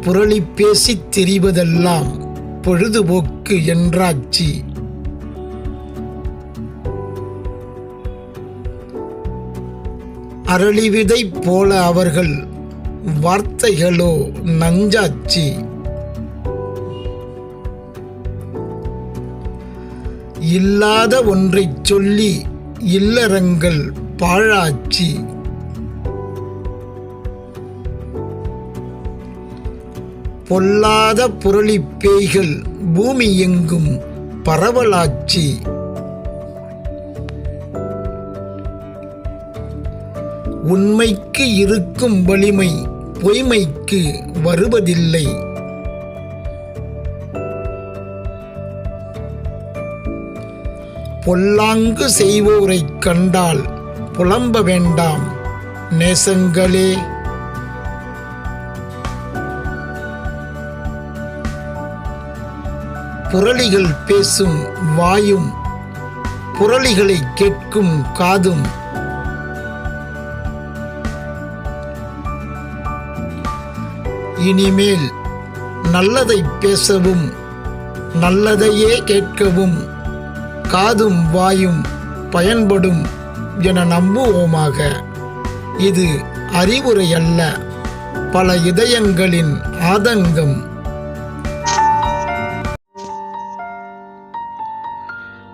புரளி பேசித் திரிவதெல்லாம் பொழுதுபோக்கு என்றாச்சி. அரளிவிதை போல அவர்கள் வார்த்தைகளோ நஞ்சாச்சி. இல்லாத ஒன்றைச் சொல்லி இல்லறங்கள் பாழாச்சி. பொல்லாத புரளிப் பேய்கள் பூமி எங்கும் பரவலாச்சி. உண்மைக்கு இருக்கும் வலிமை பொய்மைக்கு வருவதில்லை. பொல்லாங்கு செய்வோரைக் கண்டால் புலம்ப வேண்டாம். நேசங்களே! புரளிகள் பேசும் வாயும் புரளிகளை கேட்கும் காதும். இனிமேல் நல்லதை பேசவும் நல்லதையே கேட்கவும் காதும் வாயும் பயன்படும் என நம்புவோமாக. இது அறிவுரை அல்ல பல இதயங்களின் ஆதங்கம்.